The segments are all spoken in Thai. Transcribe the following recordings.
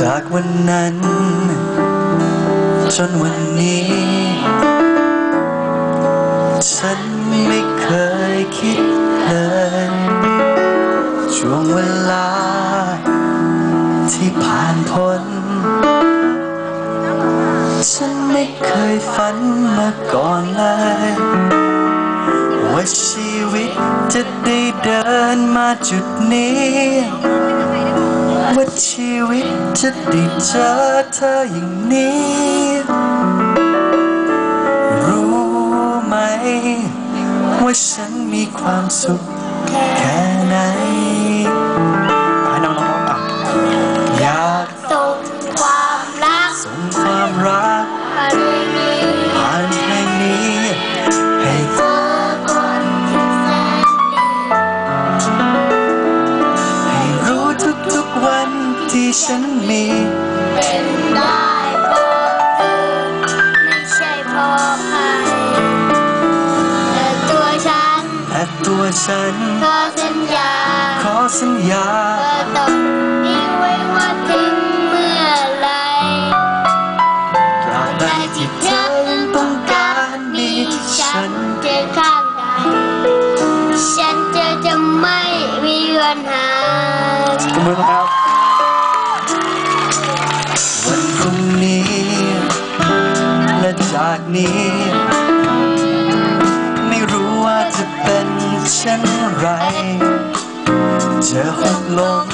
จากวันนั้น จนวันนี้ ฉันไม่เคยคิดเลยช่วงเวลา ที่ผ่านพ้น ฉันไม่เคยฝันมาก่อนเลย ว่าชีวิตจะได้เดินมาจุดนี้ ชีวิตจะได้เจอเธออย่างนี้ รู้ไหม ว่าฉันมีความสุข ตัวฉัน ขอสัญญา ขอสัญญาว่าต้องนิ่งไว้ว่าถึงเมื่อไหรตราบใดที่เธอยังต้องการมีฉันเจอข้างใดฉันจะจะไม่มีปัญหาขอบคุณครับ วันพรุ่งนี้ และจากนี้ ช่นไรจะหกลม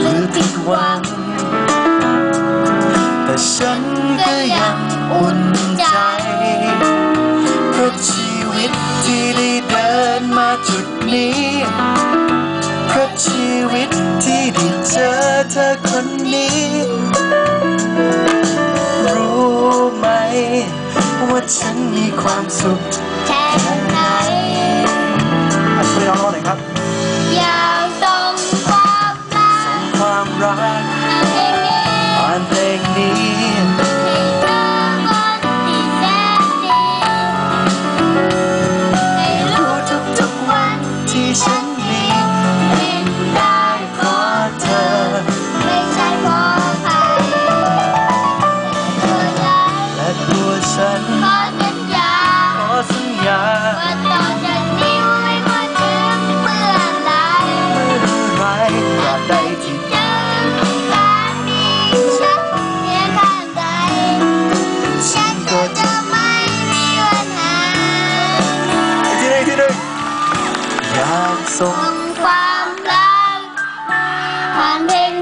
หรือผิดหวัง แต่ฉันก็ยังอุ่นใจ เพราะชีวิตที่ได้เดินมาจุดนี้ เพราะชีวิตที่ได้เจอเธอคนนี้ รู้ไหม ว่าฉันมีความสุข ความรักผ่านเพลง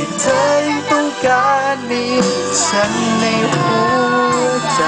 ที่เธอยังต้องการมีฉันในหัวใจ